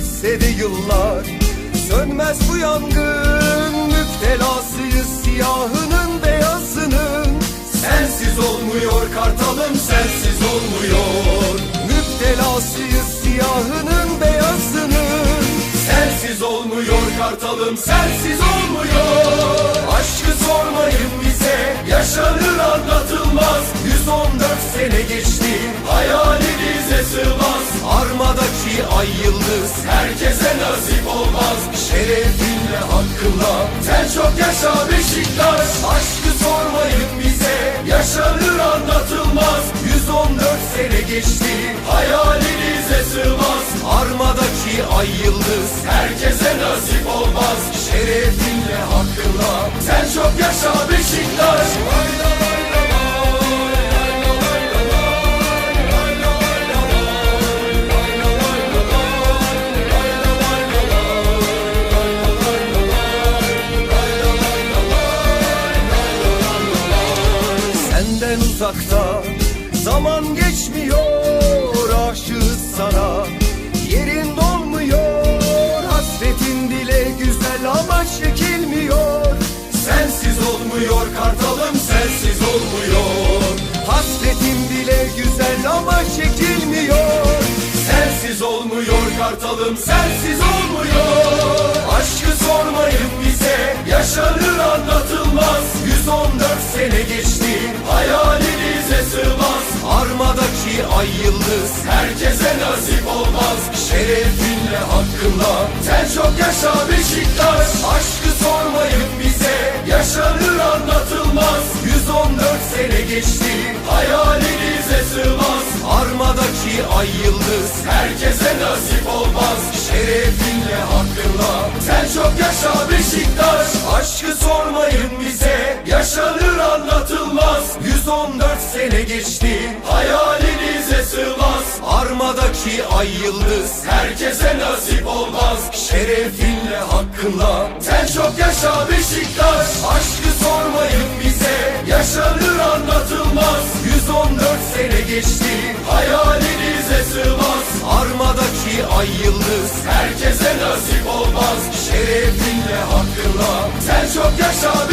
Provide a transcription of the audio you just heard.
Geçse de yıllar. Sönmez bu yangın Müptelasıyız siyahının beyazının. Sensiz olmuyor kartalım sensiz olmuyor. Müptelasıyız siyahının beyazının. Sensiz olmuyor kartalım sensiz olmuyor Armadaki ay yıldız. Herkese nasip olmaz. Şerefinle hakkınla sen çok yaşa Beşiktaş. Aşkı sormayın bize. Yaşanır anlatılmaz. 114 sene geçti. Hayalinize sığmaz. Armadaki ay yıldız. Herkese nasip olmaz. Şerefinle hakkınla sen çok yaşa Beşiktaş Senden uzakta. Zaman geçmiyor aşığız sana. Yerin dolmuyor hasretin dile güzel ama çekilmiyor. Sensiz olmuyor kartalım sensiz olmuyor. Hasretin dile güzel ama çekilmiyor. Sensiz olmuyor kartalım sensiz olmuyor ay yıldız herkese nasip olmaz. Şerefinle hakkınla sen çok yaşa Beşiktaş. Aşkı sormayın bize yaşanır anlatılmaz. 114 sene geçti hayalinize sığmaz. Armadaki ay yıldız herkese nasip olmaz. Şerefinle hakkınla sen çok yaşa Beşiktaş. Aşkı sormayın bize yaşanır anlatılmaz. 114 sene geçti ay yıldız herkese nasip olmaz. Şerefinle hakkınla. Sen çok yaşa Beşiktaş. Aşkı sormayın bize yaşanır anlatılmaz. 114 sene geçti hayalinize sığmaz. Armadaki ay yıldız herkese nasip olmaz. Şerefinle hakkınla. Sen çok yaşa